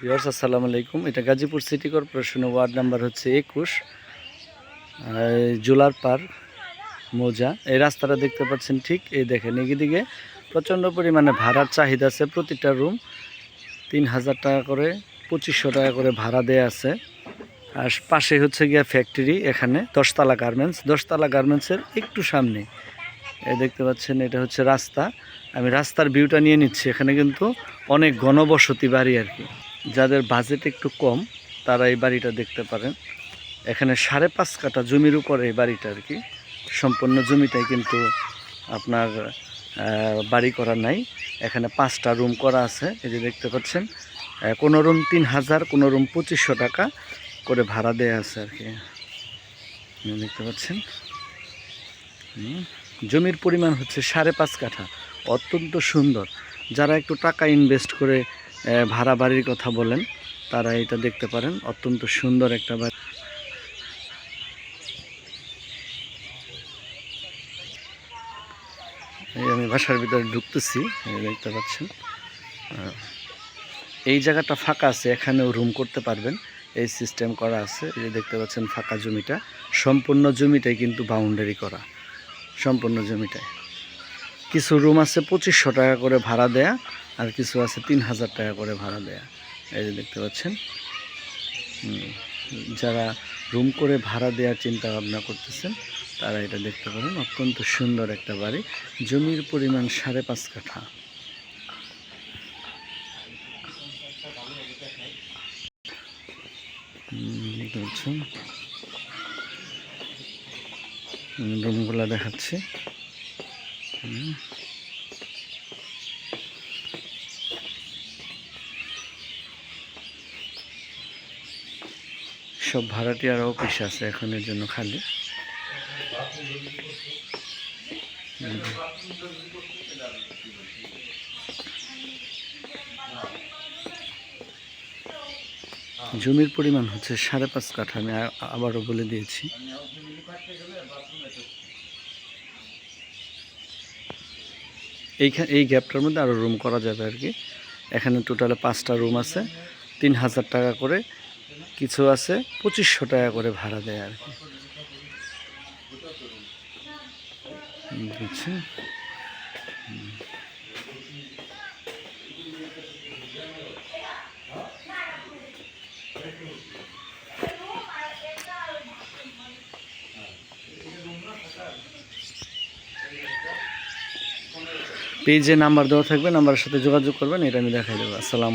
আসসালামু আলাইকুম। এটা গাজীপুর সিটি কর্পোরেশনের ওয়ার্ড নাম্বার হচ্ছে একুশ জুলার পার, মোজা। এই রাস্তাটা দেখতে পাচ্ছেন ঠিক এই দেখেন, এদিকে প্রচণ্ড পরিমাণে ভাড়ার চাহিদা আছে। প্রতিটা রুম তিন হাজার টাকা করে, পঁচিশশো টাকা করে ভাড়া দেয়া আছে। আর পাশে হচ্ছে গিয়া ফ্যাক্টরি এখানে দশতলা গার্মেন্টস দশতলা গার্মেন্টসের একটু সামনে। এই দেখতে পাচ্ছেন, এটা হচ্ছে রাস্তা। আমি রাস্তার ভিউটা নিয়ে নিচ্ছি, এখানে কিন্তু অনেক ঘনবসতি বাড়ি আর কি। যাদের বাজেট একটু কম, তারা এই বাড়িটা দেখতে পারেন। এখানে সাড়ে পাঁচ কাঠা জমির উপরে এই বাড়িটা আর কি। সম্পূর্ণ জমিটাই কিন্তু আপনার বাড়ি করা নাই। এখানে পাঁচটা রুম করা আছে, এই যে দেখতে পাচ্ছেন। কোনো রুম তিন হাজার, কোনো রুম পঁচিশশো টাকা করে ভাড়া দেয়া আছে আর কি। দেখতে পাচ্ছেন। জমির পরিমাণ হচ্ছে সাড়ে পাঁচ কাঠা। অত্যন্ত সুন্দর। যারা একটু টাকা ইনভেস্ট করে ভাড়া বাড়ির কথা বলেন, তারা এটা দেখতে পারেন। অত্যন্ত সুন্দর একটা বাড়ি। আমি বাসার ভিতরে ঢুকতেছি দেখতে পাচ্ছেন। এই জায়গাটা ফাঁকা আছে, এখানেও রুম করতে পারবেন। এই সিস্টেম করা আছে, এই দেখতে পাচ্ছেন ফাঁকা জমিটা। সম্পূর্ণ জমিটাই কিন্তু বাউন্ডারি করা। সম্পূর্ণ জমিটায় কিছু রুম আছে পঁচিশশো টাকা করে ভাড়া দেয়া, আর কিছু আছে তিন হাজার টাকা করে ভাড়া দেয়া। এই যে দেখতে পাচ্ছেন। যারা রুম করে ভাড়া দেওয়ার চিন্তা ভাবনা করতেছেন, তারা এটা দেখতে পারেন। অত্যন্ত সুন্দর একটা বাড়ি। জমির পরিমাণ সাড়ে পাঁচ কাঠা। রুমগুলা দেখাচ্ছি। সব ভাড়াটিয়ার অফিস আছে এখন জন্য খালি। জমির পরিমাণ হচ্ছে সাড়ে পাঁচ কাঠা, আমি আবারও বলে দিয়েছি। এইখানে এই গ্যাপটার মধ্যে আরও রুম করা যাবে আর কি এখানে টোটালে পাঁচটা রুম আছে। তিন হাজার টাকা করে কিছু আছে, পঁচিশশো টাকা করে ভাড়া দেয় আর কি বুঝছি পেজে নাম্বার দেওয়া থাকবে নাম্বারের সাথে যোগাযোগ করবেন এটা আমি দেখাই দেবো। আসসালামু